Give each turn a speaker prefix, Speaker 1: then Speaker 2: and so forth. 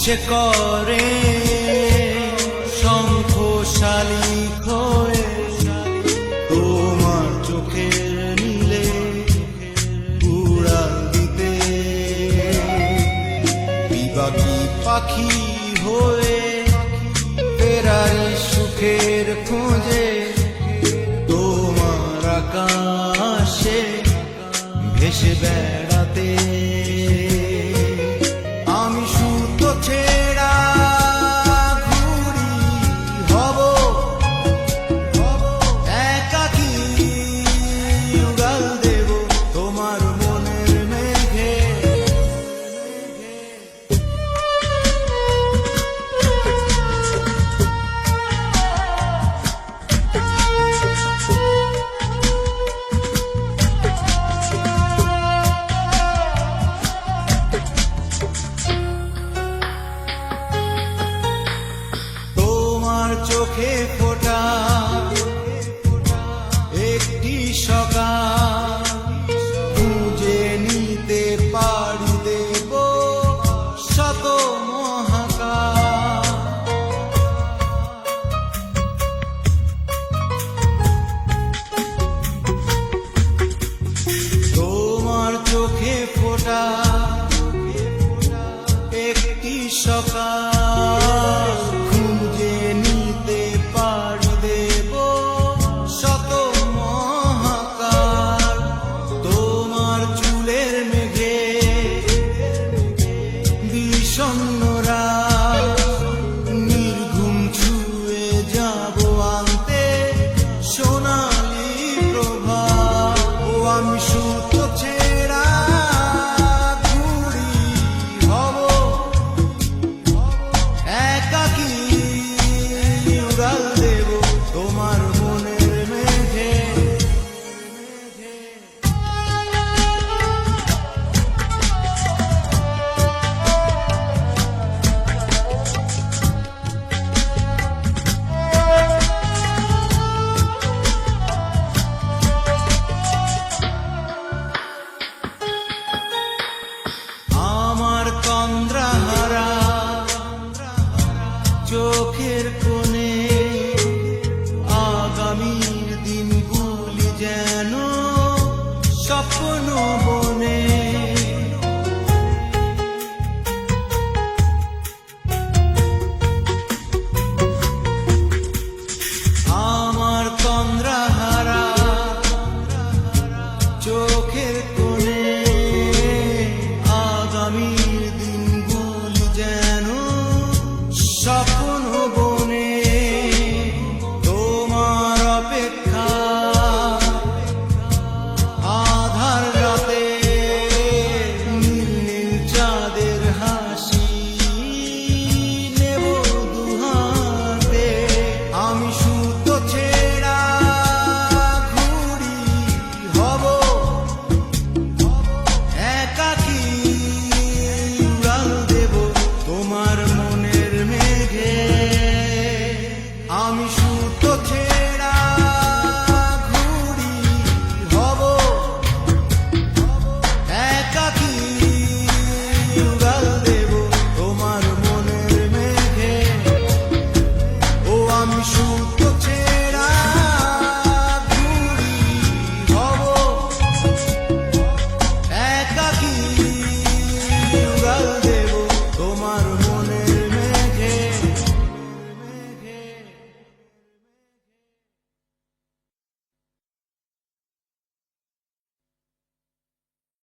Speaker 1: ইচ্ছে করে, শঙ্খশালী হয়ে তোমার চোখের নীলে উড়াল দিতে। বিবাগী পাখি হয়ে ফেরার সুখের খোঁজে তোমার আকাশে ভেসে বেড়াতে। চোখে ফোটা একটি সকাল খুঁজে নিতে পারি দেব শত তোমার চোখে ফোটা একটি সকাল বিষণ্নরা নির্ঘুম ছুঁয়ে যাব আনতে সোনালি প্রভা। ও আমি সুতো